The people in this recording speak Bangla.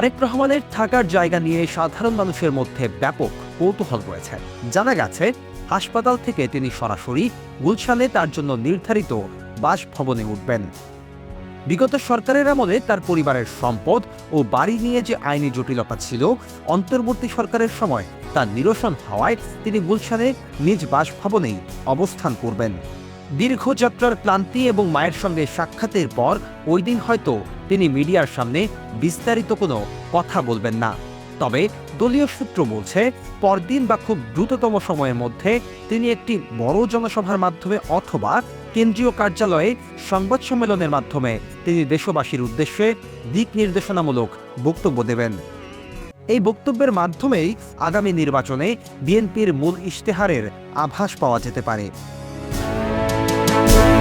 তারেক রহমানের থাকার জায়গা নিয়ে সাধারণ মানুষের মধ্যে ব্যাপক কৌতূহল রয়েছে। জানা গেছে, হাসপাতাল থেকে তিনি সরাসরি গুলশানে তার জন্য নির্ধারিত বাসভবনে উঠবেন। বিগত সরকারের আমলে তার পরিবারের সম্পদ ও বাড়ি নিয়ে যে আইনি জটিলতা ছিল, অন্তর্বর্তী সরকারের সময় তা নিরসন হওয়ায় তিনি গুলশানে নিজ বাসভবনেই অবস্থান করবেন। দীর্ঘ যাত্রার ক্লান্তি এবং মায়ের সঙ্গে সাক্ষাতের পর ওই দিন হয়তো তিনি মিডিয়ার সামনে বিস্তারিত কোনো কথা বলবেন না। তবে দলীয় সূত্র বলছে, পরদিন বা খুব দ্রুততম সময়ের মধ্যে তিনি একটি বড় জনসভার মাধ্যমে অথবা কেন্দ্রীয় কার্যালয়ে সংবাদ সম্মেলনের মাধ্যমে তিনি দেশবাসীর উদ্দেশ্যে দিক নির্দেশনামূলক বক্তব্য দেবেন। এই বক্তব্যের মাধ্যমেই আগামী নির্বাচনে বিএনপির মূল ইশতেহারের আভাস পাওয়া যেতে পারে। Thank